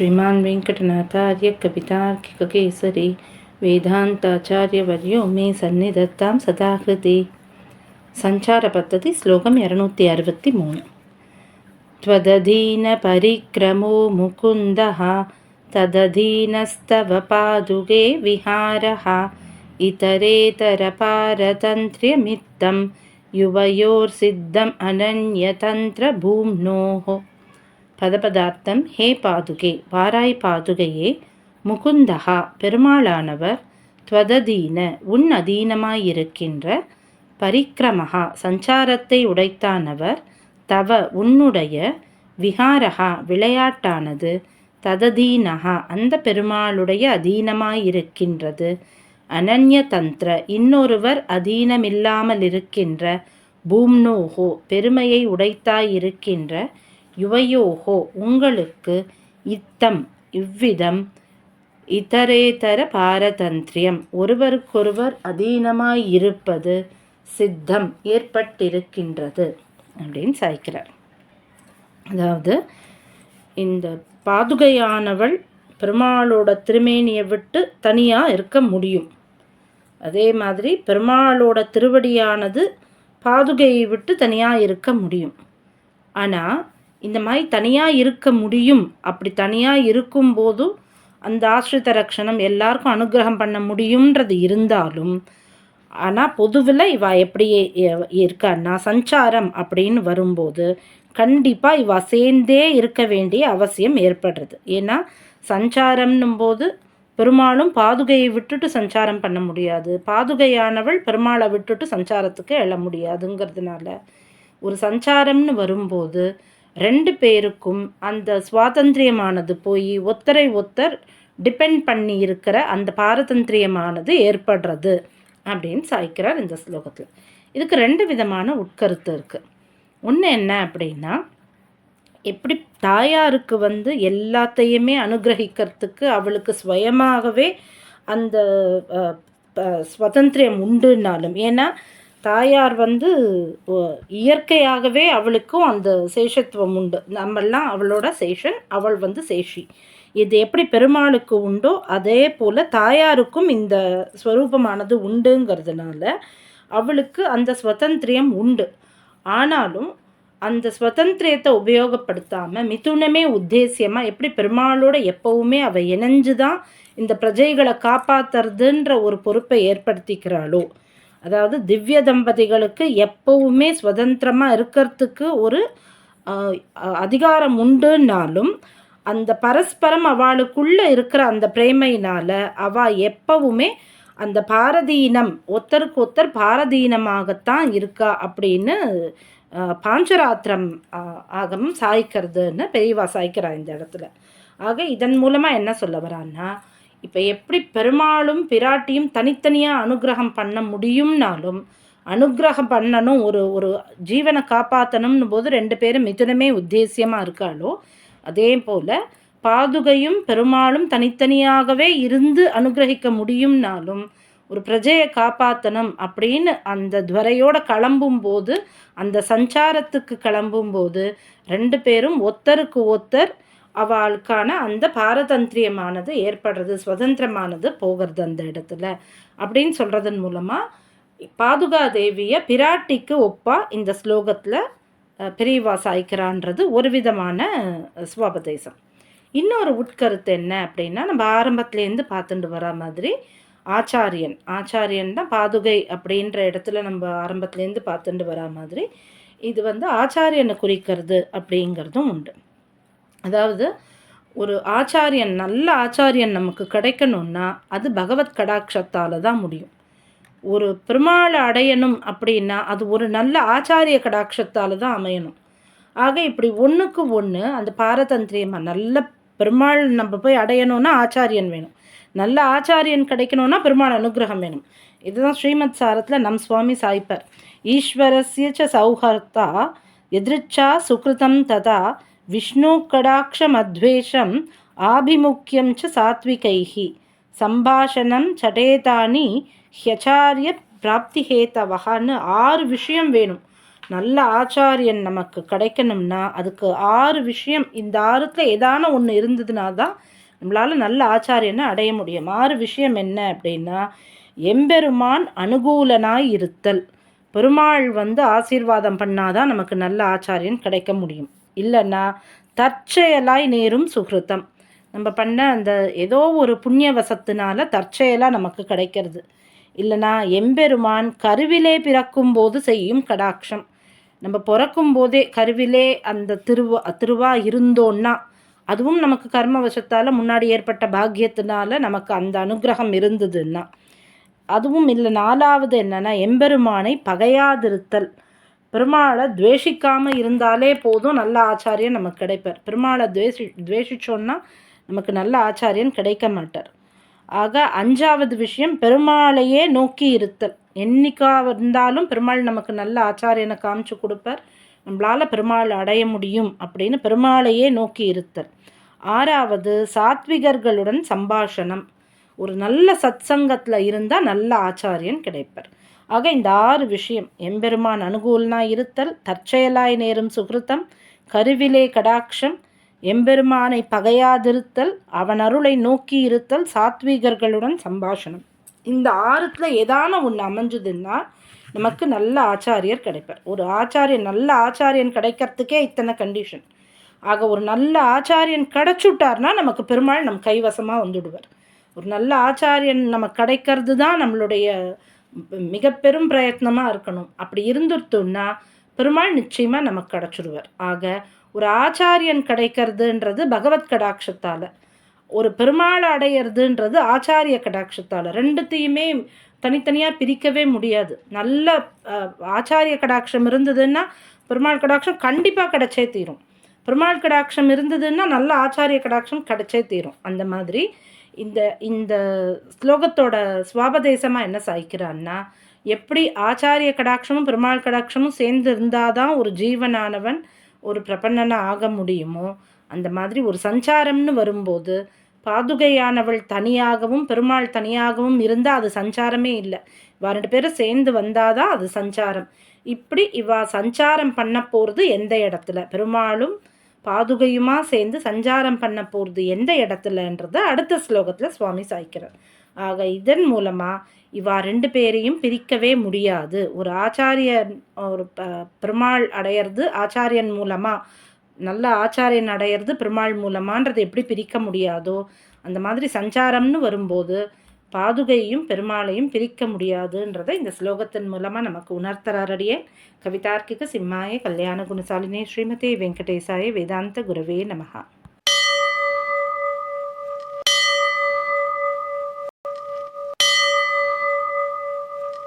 श्रीमान् वेङ्कटनाथार्य वेङ्कटनाचार्यकवितार्घ्यकेसरी वेदान्ताचार्यवर्यो मे सन्निधत्तां सदाकृति सञ्चारपद्धतिः श्लोकम् एरनूति अरवतिमून् त्वदधीनपरिक्रमो मुकुन्दः तदधीनस्तवपादुगे विहारः इतरेतरपारतन्त्र्यमित्तं युवयोर्सिद्धम् अनन्यतन्त्रभूम्नोः। பதபதார்த்தம் ஹே பாதுகே வாராய் பாதுகையே முகுந்தகா பெருமாளானவர் துவததீன உன் அதீனமாயிருக்கின்ற பரிக்கிரமகா சஞ்சாரத்தை உடைத்தானவர் தவ உன்னுடைய விகாரகா விளையாட்டானது தததீனகா அந்த பெருமாளுடைய அதீனமாயிருக்கின்றது. அனன்ய தந்திர இன்னொருவர் அதீனமில்லாமல் இருக்கின்ற பூம்னோஹோ பெருமையை உடைத்தாயிருக்கின்ற யுவையோகோ உங்களுக்கு இத்தம் இவ்விதம் இதரேதர பாரதந்திரியம். ஒருவருக்கொருவர் அதீனமாயிருப்பது சித்தம் ஏற்பட்டிருக்கின்றது அப்படின்னு சாய்க்கிறார். அதாவது இந்த பாதுகையானவள் பெருமாளோட திருமேனியை விட்டு தனியாக இருக்க முடியும். அதே மாதிரி பெருமாளோட திருவடியானது பாதுகையை விட்டு தனியாக இருக்க முடியும். ஆனால் இந்த மாதிரி தனியாக இருக்க முடியும். அப்படி தனியாக இருக்கும்போதும் அந்த ஆசிரித ரக்ஷணம் எல்லாருக்கும் அனுகிரகம் பண்ண முடியுன்றது இருந்தாலும் ஆனால் பொதுவில் இவ எப்படி இருக்கான்னா சஞ்சாரம் அப்படின்னு வரும்போது கண்டிப்பாக இவ சேர்ந்தே இருக்க வேண்டிய அவசியம் ஏற்படுறது. ஏன்னா சஞ்சாரம்னும் போது பெருமாளும் பாதுகையை விட்டுட்டு சஞ்சாரம் பண்ண முடியாது. பாதுகையானவள் பெருமாளை விட்டுட்டு சஞ்சாரத்துக்கு எழ முடியாதுங்கிறதுனால ஒரு சஞ்சாரம்னு வரும்போது ரெண்டு பேருக்கும் அந்த சுவாதந்திரியமானது போய் ஒத்தரை ஒத்தர் டிபெண்ட் பண்ணி இருக்கிற அந்த பாரதந்திரியமானது ஏற்படுறது அப்படின்னு சாய்க்கிறார் இந்த ஸ்லோகத்தில். இதுக்கு ரெண்டு விதமான உட்கருத்து இருக்குது ஒன்று என்ன அப்படின்னா எப்படி தாயாருக்கு வந்து எல்லாத்தையுமே அனுகிரகிக்கிறதுக்கு அவளுக்கு சுயமாகவே அந்த சுதந்திரம் உண்டுனாலும் ஏன்னா தாயார் வந்து இயற்கையாகவே அவளுக்கும் அந்த சேஷத்துவம் உண்டு. நம்மெல்லாம் அவளோட சேஷன் அவள் வந்து சேஷி. இது எப்படி பெருமாளுக்கு உண்டோ அதே போல் தாயாருக்கும் இந்த ஸ்வரூபமானது உண்டுங்கிறதுனால அவளுக்கு அந்த சுதந்திரியம் உண்டு. ஆனாலும் அந்த சுதந்திரியத்தை உபயோகப்படுத்தாமல் மிதுனமே உத்தேசியமாக எப்படி பெருமாளோட எப்போவுமே அவள் இணைஞ்சு தான் இந்த பிரஜைகளை காப்பாற்றுறதுன்ற ஒரு பொறுப்பை ஏற்படுத்திக்கிறாளோ அதாவது திவ்ய தம்பதிகளுக்கு எப்பவுமே சுதந்திரமாக இருக்கிறதுக்கு ஒரு அதிகாரம் உண்டுனாலும் அந்த பரஸ்பரம் அவளுக்குள்ளே இருக்கிற அந்த பிரேமையினால் அவள் எப்பவுமே அந்த பாரதீனம் ஒத்தருக்கு ஒத்தர் பாரதீனமாகத்தான் இருக்கா அப்படின்னு பாஞ்சராத்திரம் ஆகமும் சாய்க்கிறதுன்னு பெரியவா சாய்க்கிறா இந்த இடத்துல. ஆக இதன் மூலமாக என்ன சொல்ல வரான்னா இப்போ எப்படி பெருமாளும் பிராட்டியும் தனித்தனியாக அனுகிரகம் பண்ண முடியும்னாலும் அனுகிரகம் பண்ணணும் ஒரு ஒரு ஜீவனை காப்பாற்றணும்னு போது ரெண்டு பேரும் மிதுனமே உத்தேசியமாக இருக்காளோ அதே போல் பாதுகையும் பெருமாளும் தனித்தனியாகவே இருந்து அனுகிரகிக்க முடியும்னாலும் ஒரு பிரஜையை காப்பாற்றணும் அப்படின்னு அந்த துவரையோட கிளம்பும் போது அந்த சஞ்சாரத்துக்கு கிளம்பும் போது ரெண்டு பேரும் ஒத்தருக்கு ஒத்தர் அவளுக்கான அந்த பாரதந்திரியமானது ஏற்படுறது சுதந்திரமானது போகிறது அந்த இடத்துல. அப்படின்னு சொல்கிறதன் மூலமாக பாதுகா தேவியை பிராட்டிக்கு ஒப்பா இந்த ஸ்லோகத்தில் பெரியவா சாய்க்கிறான்றது ஒரு விதமான சுவாபதேசம். இன்னொரு உட்கருத்து என்ன அப்படின்னா நம்ம ஆரம்பத்துலேருந்து பார்த்துட்டு வர மாதிரி ஆச்சாரியன். ஆச்சாரியன் தான் பாதுகை அப்படின்ற இடத்துல நம்ம ஆரம்பத்துலேருந்து பார்த்துட்டு வர மாதிரி இது வந்து ஆச்சாரியனை குறிக்கிறது அப்படிங்கிறதும் உண்டு. அதாவது ஒரு ஆச்சாரியன் நல்ல ஆச்சாரியன் நமக்கு கிடைக்கணும்னா அது பகவத் கடாட்சத்தால் தான் முடியும். ஒரு பெருமாளை அடையணும் அப்படின்னா அது ஒரு நல்ல ஆச்சாரிய கடாட்சத்தால் தான் அமையணும். ஆக இப்படி ஒன்றுக்கு ஒன்று அந்த பாரதந்திரியமாக நல்ல பெருமாள் நம்ம போய் அடையணும்னா ஆச்சாரியன் வேணும். நல்ல ஆச்சாரியன் கிடைக்கணும்னா பெருமாள் அனுகிரகம் வேணும். இதுதான் ஸ்ரீமத் சாரத்தில் நம் சுவாமி சாய்ப்பர். ஈஸ்வரஸ்ய ச சௌஹர்த்தா எதிர்ச்சா சுக்ருதம் ததா விஷ்ணு கடாட்சமத்வேஷம் ஆபிமுக்கியம் ச சாத்விகைஹி சம்பாஷணம் சடேதானி ஹியச்சாரிய பிராப்திஹேத்தவகான்னு ஆறு விஷயம் வேணும் நல்ல ஆச்சாரியன் நமக்கு கிடைக்கணும்னா அதுக்கு ஆறு விஷயம் இந்த ஆறுத்தில் ஏதான ஒன்று இருந்ததுனா தான் நம்மளால் நல்ல ஆச்சாரியனை அடைய முடியும். ஆறு விஷயம் என்ன அப்படின்னா எம்பெருமான் அனுகூலனாய் இருத்தல். பெருமாள் வந்து ஆசீர்வாதம் பண்ணாதான் நமக்கு நல்ல ஆச்சாரியன் கிடைக்க முடியும். இல்லைன்னா தற்செயலாய் நேரும் சுகிருத்தம். நம்ம பண்ண அந்த ஏதோ ஒரு புண்ணிய வசத்தினால தற்செயலாக நமக்கு கிடைக்கிறது. இல்லைனா எம்பெருமான் கருவிலே பிறக்கும் போது செய்யும் கடாட்சம். நம்ம பிறக்கும் போதே கருவிலே அந்த திருவா திருவா இருந்தோன்னா அதுவும் நமக்கு கர்மவசத்தால் முன்னாடி ஏற்பட்ட பாக்கியத்தினால நமக்கு அந்த அனுகிரகம் இருந்ததுன்னா. அதுவும் இல்லை நாலாவது என்னென்னா எம்பெருமானை பகையாதிருத்தல். பெருமாளை துவேஷிக்காமல் இருந்தாலே போதும் நல்ல ஆச்சாரியன் நமக்கு கிடைப்பார். பெருமாளை துவேஷி துவேஷிச்சோன்னா நமக்கு நல்ல ஆச்சாரியன் கிடைக்க மாட்டார். ஆக அஞ்சாவது விஷயம் பெருமாளையே நோக்கி இருத்தல். என்னைக்கா இருந்தாலும் பெருமாள் நமக்கு நல்ல ஆச்சாரியனை காமிச்சு கொடுப்பார். நம்மளால் பெருமாள் அடைய முடியும் அப்படின்னு பெருமாளையே நோக்கி இருத்தல். ஆறாவது சாத்விகர்களுடன் சம்பாஷணம். ஒரு நல்ல சத் சங்கத்தில் இருந்தால் நல்ல ஆச்சாரியன் கிடைப்பார். ஆக இந்த ஆறு விஷயம் எம்பெருமான் அனுகூலனாய் இருத்தல் தற்செயலாய் நேரும் சுகிருத்தம் கருவிலே கடாட்சம் எம்பெருமானை பகையாதிருத்தல் அவன் அருளை நோக்கி இருத்தல் சாத்வீகர்களுடன் சம்பாஷணம். இந்த ஆறுத்தில் ஏதான ஒன்று அமைஞ்சதுன்னா நமக்கு நல்ல ஆச்சாரியர் கிடைப்பார். ஒரு ஆச்சாரியன் நல்ல ஆச்சாரியன் கிடைக்கிறதுக்கே இத்தனை கண்டிஷன் ஆக ஒரு நல்ல ஆச்சாரியன் கிடைச்சுட்டார்னா நமக்கு பெருமாள் நம் கைவசமாக வந்துடுவார். ஒரு நல்ல ஆச்சாரியன் நமக்கு கிடைக்கிறது தான் நம்மளுடைய மிக பெரும் பிரயத்னமாக இருக்கணும். அப்படி இருந்துருத்தோம்னா பெருமாள் நிச்சயமாக நமக்கு கிடச்சிடுவார் ஆக ஒரு ஆச்சாரியன் கிடைக்கிறதுன்றது பகவத் கடாட்சத்தால் ஒரு பெருமாள் அடையிறதுன்றது ஆச்சாரிய கடாட்சத்தால் ரெண்டுத்தையுமே தனித்தனியாக பிரிக்கவே முடியாது. நல்ல ஆச்சாரிய கடாட்சம் இருந்ததுன்னா பெருமாள் கடாட்சம் கண்டிப்பாக கிடைச்சே தீரும். பெருமாள் கடாட்சம் இருந்ததுன்னா நல்ல ஆச்சாரிய கடாட்சம் கிடைச்சே தீரும். அந்த மாதிரி இந்த இந்த ஸ்லோகத்தோட சுவாபதேசமாக என்ன சாய்க்கிறான்னா எப்படி ஆச்சாரிய கடாட்சமும் பெருமாள் கடாட்சமும் சேர்ந்து இருந்தால் தான் ஒரு ஜீவனானவன் ஒரு பிரபன்னனாக ஆக முடியுமோ? அந்த மாதிரி ஒரு சஞ்சாரம்னு வரும்போது பாதுகையானவள் தனியாகவும் பெருமாள் தனியாகவும் இருந்தால் அது சஞ்சாரமே இல்லை. இவா ரெண்டு பேரும் சேர்ந்து வந்தாதான் அது சஞ்சாரம். இப்படி இவா சஞ்சாரம் பண்ண போகிறது எந்த இடத்துல? பெருமாளும் பாதுகையுமா சேர்ந்து சஞ்சாரம் பண்ண போகிறது எந்த இடத்துலன்றத அடுத்த ஸ்லோகத்தில் சுவாமி சாய்க்கிறார். ஆக இதன் மூலமாக இவா ரெண்டு பேரையும் பிரிக்கவே முடியாது. ஒரு ஆச்சாரியன் ஒரு பெருமாள் அடையிறது ஆச்சாரியன் மூலமாக நல்ல ஆச்சாரியன் அடையிறது பெருமாள் மூலமான்றது எப்படி பிரிக்க முடியாதோ அந்த மாதிரி சஞ்சாரம்னு வரும்போது பாதுகையும் பெருமாளையும் பிரிக்க முடியாதுன்றதை இந்த ஸ்லோகத்தின் மூலமாக நமக்கு உணர்த்தராரடியே கவிதார்க்கிக சிம்மாய கல்யாண குணசாலினே ஸ்ரீமதே வெங்கடேசாய வேதாந்த குருவே நமகா